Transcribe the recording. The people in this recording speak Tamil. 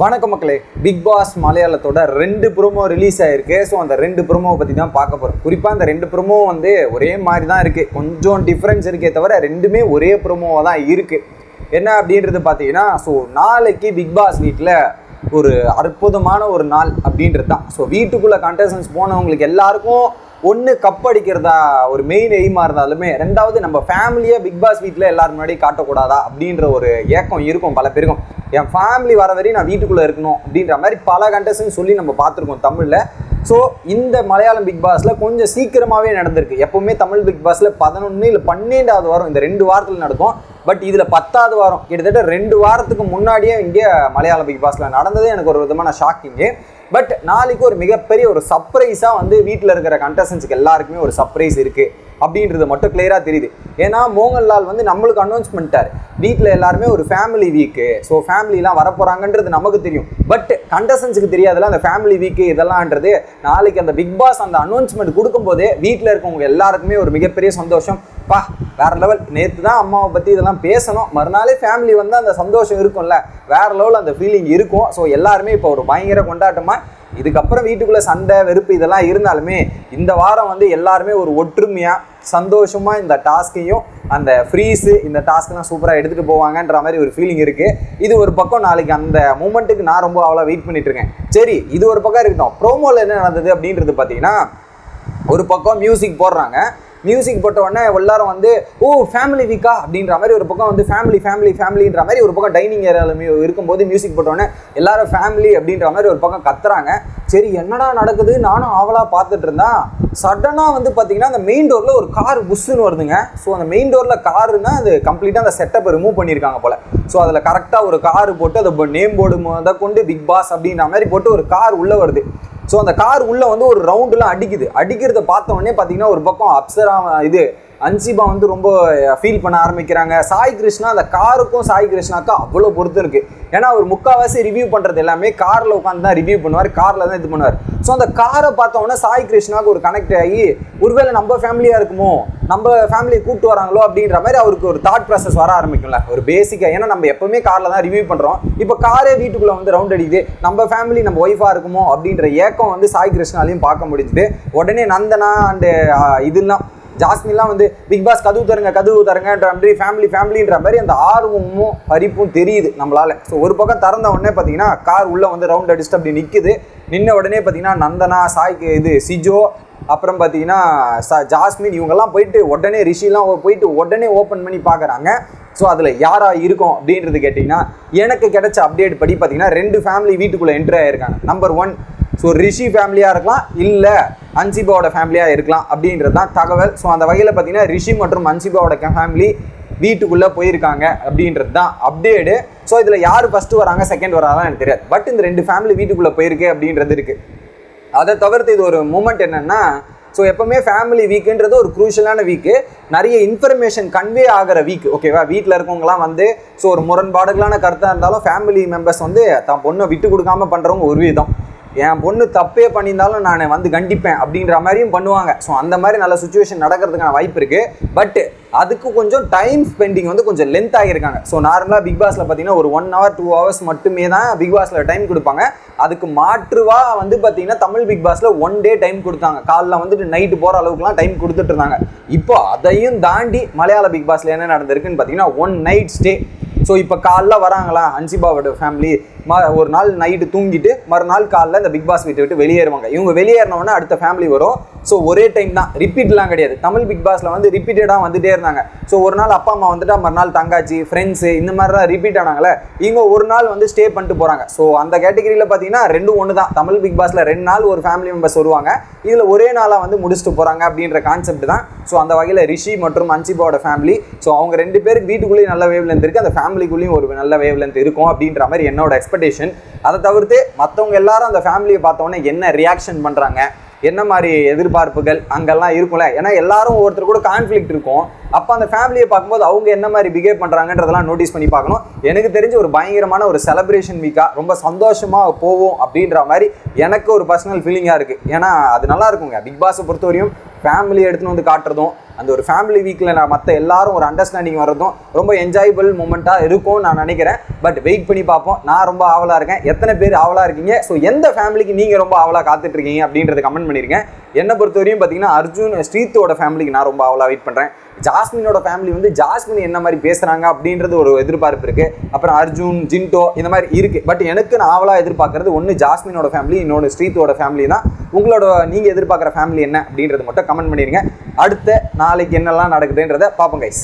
வணக்கம் மக்களே பிக் பாஸ் மலையாளத்தோட ரெண்டு ப்ரோமோ ரிலீஸ் ஆயிருக்கு. ஸோ அந்த ரெண்டு ப்ரோமோவை பற்றி தான் பார்க்க போகிறோம் குறிப்பாக அந்த ரெண்டு ப்ரோமோ வந்து ஒரே மாதிரி தான் இருக்குது கொஞ்சம் டிஃப்ரென்ஸ் இருக்கே தவிர ரெண்டுமே ஒரே ப்ரோமோவாக தான் இருக்குது என்ன அப்படின்றது பார்த்தீங்கன்னா ஸோ நாளைக்கு பிக் பாஸ் வீட்டில் ஒரு அற்புதமான ஒரு நாள் அப்படின்றது தான். ஸோ வீட்டுக்குள்ளே கண்டஸ்டன்ஸ் போனவங்களுக்கு எல்லாருக்கும் ஒன்று கப் அடிக்கிறதா ஒரு மெயின் எய்மாக இருந்தாலுமே ரெண்டாவது நம்ம ஃபேமிலியை பிக் பாஸ் வீட்டில் எல்லாரும் முன்னாடி காட்டக்கூடாதா அப்படின்ற ஒரு ஏக்கம் இருக்கும் பல பேருக்கும். என் ஃபேமிலி வர வரையும் நான் வீட்டுக்குள்ளே இருக்கணும் அப்படின்ற மாதிரி பல கண்டஸ்ட்னு சொல்லி நம்ம பார்த்துருக்கோம் தமிழில். ஸோ இந்த மலையாளம் பிக் பாஸில் கொஞ்சம் சீக்கிரமாகவே நடந்திருக்கு. எப்போவுமே தமிழ் பிக் பாஸில் பதினொன்று இல்லை பன்னெண்டாவது வாரம் இந்த ரெண்டு வாரத்தில் நடக்கும். பட் இதில் பத்தாவது வாரம் கிட்டத்தட்ட ரெண்டு வாரத்துக்கு முன்னாடியே இங்கே மலையாள பிக் பாஸில் நடந்தது. எனக்கு ஒரு விதமான ஷாக்கிங்கு பட் நாளைக்கு ஒரு மிகப்பெரிய ஒரு சர்ப்ரைஸாக வந்து வீட்டில் இருக்கிற கண்டஸ்டன்ஸுக்கு எல்லாருக்குமே ஒரு சர்ப்ரைஸ் இருக்குது அப்படின்றது மட்டும் கிளியராக தெரியுது. ஏன்னா மோகன்லால் வந்து நம்மளுக்கு அனௌன்ஸ் பண்ணிட்டார். வீட்டில் எல்லாருமே ஒரு ஃபேமிலி வீக்கு ஸோ ஃபேமிலிலாம் வரப்போகிறாங்கன்றது நமக்கு தெரியும். பட் கண்டஸ்டன்ஸுக்கு தெரியாதுல அந்த ஃபேமிலி வீக்கு இதெல்லாம்ன்றது நாளைக்கு அந்த பிக் பாஸ் அந்த அனௌன்ஸ்மெண்ட் கொடுக்கும்போதே வீட்டில் இருக்கவங்க எல்லாருக்குமே ஒரு மிகப்பெரிய சந்தோஷம். பா வேற லெவல் நேற்று தான் அம்மாவை பற்றி இதெல்லாம் பேசணும். மறுநாளே ஃபேமிலி வந்து அந்த சந்தோஷம் இருக்கும்ல. வேற லெவல் அந்த ஃபீலிங் இருக்கும். ஸோ எல்லாருமே இப்போ ஒரு பயங்கர கொண்டாட்டமாக இதுக்கப்புறம் வீட்டுக்குள்ளே சண்டை வெறுப்பு இதெல்லாம் இருந்தாலுமே இந்த வாரம் வந்து எல்லாருமே ஒரு ஒற்றுமையாக சந்தோஷமாக இந்த டாஸ்கையும் அந்த ஃப்ரீஸு இந்த டாஸ்க்லாம் சூப்பராக எடுத்துகிட்டு போவாங்கன்ற மாதிரி ஒரு ஃபீலிங் இருக்குது இது ஒரு பக்கம் நாளைக்கு அந்த மூமெண்ட்டுக்கு நான் ரொம்ப அவ்வளோ வெயிட் பண்ணிகிட்ருக்கேன் சரி இது ஒரு பக்கம் இருக்கட்டும். ப்ரோமோவில் என்ன நடந்தது அப்படின்றது பார்த்தீங்கன்னா ஒரு பக்கம் மியூசிக் போடுறாங்க. மியூசிக் போட்ட உடனே எல்லாரும் வந்து ஓ ஃபேமிலி வீக்கா அப்படின்ற மாதிரி ஒரு பக்கம் வந்து ஃபேமிலி ஃபேமிலி ஃபேமிலின்ற மாதிரி ஒரு பக்கம் டைனிங் ஏரியாவில் இருக்கும்போது மியூசிக் போட்ட உடனே எல்லாரும் ஃபேமிலி அப்படின்ற மாதிரி ஒரு பக்கம் கத்துறாங்க. சரி என்னடா நடக்குது? நானும் ஆவலாக பார்த்துட்டு இருந்தா சடனாக வந்து பார்த்தீங்கன்னா அந்த மெயின் டோரில் ஒரு கார் புஷ்ஷுன்னு வருதுங்க. ஸோ அந்த மெயின் டோரில் காருன்னா அது கம்ப்ளீட்டாக அந்த செட்டப்பை ரிமூவ் பண்ணியிருக்காங்க போல். ஸோ அதில் கரெக்டாக ஒரு கார் போட்டு அதை நேம் போர்டு முத கொண்டு பிக் பாஸ் அப்படின்ற மாதிரி போட்டு ஒரு கார் உள்ளே வருது. ஸோ அந்த கார் உள்ளே வந்து ஒரு ரவுண்டெலாம் அடிக்குது. அடிக்கிறத பார்த்த உடனே பார்த்தீங்கன்னா ஒரு பக்கம் அப்சரா இது அன்சிபா வந்து ரொம்ப ஃபீல் பண்ண ஆரம்பிக்கிறாங்க. சாய் கிருஷ்ணா அந்த காருக்கும் சாய் கிருஷ்ணாக்கும் அவ்வளோ பொறுத்து இருக்குது ஏன்னா அவர் முக்கால்வாசி ரிவ்யூ பண்ணுறது எல்லாமே காரில் உட்காந்து தான் ரிவ்யூ பண்ணுவார் காரில் தான் இது பண்ணுவார். ஸோ அந்த காரை பார்த்த சாய் கிருஷ்ணாவுக்கு ஒரு கனெக்ட் ஆகி ஒருவேளை நம்ம ஃபேமிலியாக இருக்குமோ நம்ம ஃபேமிலியை கூப்பிட்டு வராங்களோ அப்படின்ற மாதிரி அவருக்கு ஒரு தாட் ப்ராசஸ் வர ஆரம்பிக்கும்ல. ஒரு பேசிக்காக ஏன்னா நம்ம எப்பவுமே காரில் தான் ரிவ்யூ பண்ணுறோம் இப்போ காரே வீட்டுக்குள்ளே வந்து ரவுண்ட் அடிக்குது. நம்ம ஃபேமிலி நம்ம ஒய்ஃபாக இருக்குமோ அப்படின்ற ஏக்கம் வந்து சாய் கிருஷ்ணாலையும் பார்க்க முடிஞ்சுது. உடனே நந்தனா அண்டு இதுலாம் ஜாஸ்மின்லாம் வந்து பிக் பாஸ் கதவு தருங்க கதவு தருங்கன்ற மாதிரி ஃபேமிலி ஃபேமிலின்ற மாதிரி அந்த ஆர்வமும் பறிப்பும் தெரியுது நம்மளால. ஸோ ஒரு பக்கம் திறந்த உடனே பார்த்தீங்கன்னா கார் உள்ளே வந்து ரவுண்ட் அடிச்சுட்டு அப்படி நிற்குது நின்ன உடனே பார்த்தீங்கன்னா நந்தனா சாய்க்கு இது சிஜோ அப்புறம் பார்த்தீங்கன்னா ச ஜாஸ்மின் இவங்கெல்லாம் போயிட்டு உடனே ரிஷிலாம் போயிட்டு உடனே ஓப்பன் பண்ணி பார்க்குறாங்க. ஸோ அதில் யாராக இருக்கும் அப்படின்றது கேட்டிங்கன்னா எனக்கு கிடைச்ச அப்டேட் படி பார்த்தீங்கன்னா ரெண்டு ஃபேமிலி வீட்டுக்குள்ளே என்ட்ரி ஆகிருக்காங்க நம்பர் ஒன் ஸோ ரிஷி ஃபேமிலியாக இருக்கலாம் இல்லை அன்சிபாவோட ஃபேமிலியாக இருக்கலாம் அப்படின்றது தான் தகவல். ஸோ அந்த வகையில் பார்த்தீங்கன்னா ரிஷி மற்றும் அன்சிபாவோட ஃபேமிலி வீட்டுக்குள்ளே போயிருக்காங்க அப்படின்றது தான் அப்டேடு ஸோ இதில் யார் ஃபஸ்ட்டு வராங்க செகண்ட் வராதான் எனக்கு தெரியாது. பட் இந்த ரெண்டு ஃபேமிலி வீட்டுக்குள்ளே போயிருக்கு அப்படின்றது இருக்குது அதை தவிர்த்து இது ஒரு மூமெண்ட் என்னென்னா ஸோ எப்போவுமே ஃபேமிலி வீக்குன்றது ஒரு குரூஷியலான வீக்கு நிறைய இன்ஃபர்மேஷன் கன்வே ஆகிற வீக் ஓகேவா வீட்டில் இருக்கவங்களாம் வந்து ஸோ ஒரு முரண்பாடுகளான கருத்தாக இருந்தாலும் ஃபேமிலி மெம்பர்ஸ் வந்து தான் பொண்ணை விட்டு கொடுக்காம பண்ணுறவங்க ஒரு விதம். என் பொண்ணு தப்பே பண்ணியிருந்தாலும் நான் வந்து கண்டிப்பேன் அப்படின்ற மாதிரியும் பண்ணுவாங்க. ஸோ அந்த மாதிரி நல்ல சுச்சுவேஷன் நடக்கிறதுக்கான வாய்ப்பு இருக்குது பட் அதுக்கு கொஞ்சம் டைம் ஸ்பெண்டிங் வந்து கொஞ்சம் லென்த் ஆகியிருக்காங்க. ஸோ நார்மலாக பிக் பாஸில் பார்த்தீங்கன்னா ஒரு ஒன் ஹவர் டூ ஹவர்ஸ் மட்டுமே தான் பிக் பாஸில் டைம் கொடுப்பாங்க. அதுக்கு மாற்றுவாக வந்து பார்த்தீங்கன்னா தமிழ் பிக் பாஸில் ஒன் டே டைம் கொடுத்தாங்க. காலைல வந்துட்டு நைட்டு போகிற அளவுக்குலாம் டைம் கொடுத்துட்டு இருந்தாங்க. இப்போ அதையும் தாண்டி மலையாள பிக் பாஸில் என்ன நடந்திருக்குன்னு பார்த்தீங்கன்னா ஒன் நைட் ஸ்டே ஸோ இப்போ காலைல வராங்களா? ஹன்சிபாவோட ஃபேமிலி ஒரு நாள் நைட்டு தூங்கிட்டு மறுநாள் காலைல இந்த பிக் பாஸ் வீட்டை விட்டு வெளியேறுவாங்க. இவங்க வெளியேறினோடனே அடுத்த ஃபேமிலி வரும். ஸோ ஒரே டைம் தான். ரிப்பீட்லாம் கிடையாது. தமிழ் பிக் பாஸில் வந்து ரிப்பீட்டடாக வந்துட்டே இருந்தாங்க. ஸோ ஒரு நாள் அப்பா அம்மா வந்துட்டா மறுநாள் தங்காச்சி ஃப்ரெண்ட்ஸு இந்த மாதிரிலாம் ரிப்பீட் ஆனாங்களே இவங்க ஒரு நாள் வந்து ஸ்டே பண்ணிட்டு போகிறாங்க ஸோ அந்த கேட்டகரியில் பார்த்தீங்கன்னா ரெண்டும் ஒன்று தான். தமிழ் பிக் பாஸில் ரெண்டு நாள் ஒரு ஃபேமிலி மெம்பர்ஸ் வருவாங்க. இதில் ஒரே நாளாக வந்து முடிச்சுட்டு போகிறாங்க அப்படின்ற கான்செப்ட் தான். ஸோ அந்த வகையில் ரிஷி மற்றும் அன்சிபாவோட ஃபேமிலி ஸோ அவங்க ரெண்டு பேருக்கு வீட்டுக்குள்ளேயும் நல்ல வேவ்லேருந்து இருக்குது அந்த ஃபேமிலிக்குள்ளேயும் ஒரு நல்ல வேவ்லேருந்து இருக்கும் அப்படின்ற மாதிரி என்னோட எக்ஸ்பெக்ட் எக்ஸ்பெக்டேஷன் அதை தவிர்த்து மற்றவங்க எல்லாரும் அந்த ஃபேமிலியை பார்த்தோன்னே என்ன ரியாக்ஷன் பண்ணுறாங்க என்ன மாதிரி எதிர்பார்ப்புகள் அங்கெல்லாம் இருக்கும்ல? ஏன்னா எல்லாரும் ஒருத்தர் கூட கான்ஃப்ளிக்ட் இருக்கும். அப்போ அந்த ஃபேமிலியை பார்க்கும்போது அவங்க என்ன மாதிரி பிஹேவ் பண்ணுறாங்கன்றதெல்லாம் நோட்டீஸ் பண்ணி பார்க்கணும். எனக்கு தெரிஞ்ச ஒரு பயங்கரமான ஒரு செலப்ரேஷன் வீக்காக ரொம்ப சந்தோஷமாக போவோம் அப்படின்ற மாதிரி எனக்கு ஒரு பர்சனல் ஃபீலிங்காக இருக்குது ஏன்னா அது நல்லா இருக்குங்க. பிக் பாஸை பொறுத்தவரையும் ஃபேமிலி எடுத்துன்னு வந்து காட்டுறதும் அந்த ஒரு ஃபேமிலி வீக்கில் நான் மற்ற எல்லாரும் ஒரு அண்டர்ஸ்டாண்டிங் வர்றதும் ரொம்ப என்ஜாயபிள் மூமெண்ட்டாக இருக்கும்னு நான் நினைக்கிறேன். பட் வெயிட் பண்ணி பார்ப்போம். நான் ரொம்ப ஆவலாக இருக்கேன். எத்தனை பேர் ஆவலாக இருக்கீங்க? ஸோ எந்த ஃபேமிலிக்கு நீங்கள் ரொம்ப ஆவலாக காத்துட்டு இருக்கீங்க அப்படின்றத கமெண்ட் பண்ணியிருக்கேன் என்னை பொறுத்தவரையும் பார்த்தீங்கன்னா அர்ஜுன் ஸ்ரீத்தோட ஃபேமிலிக்கு நான் ரொம்ப ஆவலாக வெயிட் பண்ணுறேன் ஜாஸ்மினோட ஃபேமிலி வந்து ஜாஸ்மின் என்ன மாதிரி பேசுகிறாங்க அப்படின்றது ஒரு எதிர்பார்ப்பு இருக்குது அப்புறம் அர்ஜுன் ஜின்டோ இந்த மாதிரி இருக்குது பட் எனக்கு நான் ஆவலாக எதிர்பார்க்கறது ஒன்று ஜாஸ்மினோட ஃபேமிலி இன்னொன்று ஸ்ரீத்தோட ஃபேமிலி தான். உங்களோட நீங்கள் எதிர்பார்க்குற ஃபேமிலி என்ன அப்படின்றது மட்டும் கமெண்ட் பண்ணிடுங்க. அடுத்த நாளைக்கு என்னெல்லாம் நடக்குதுன்றதை பார்ப்போம் கைஸ்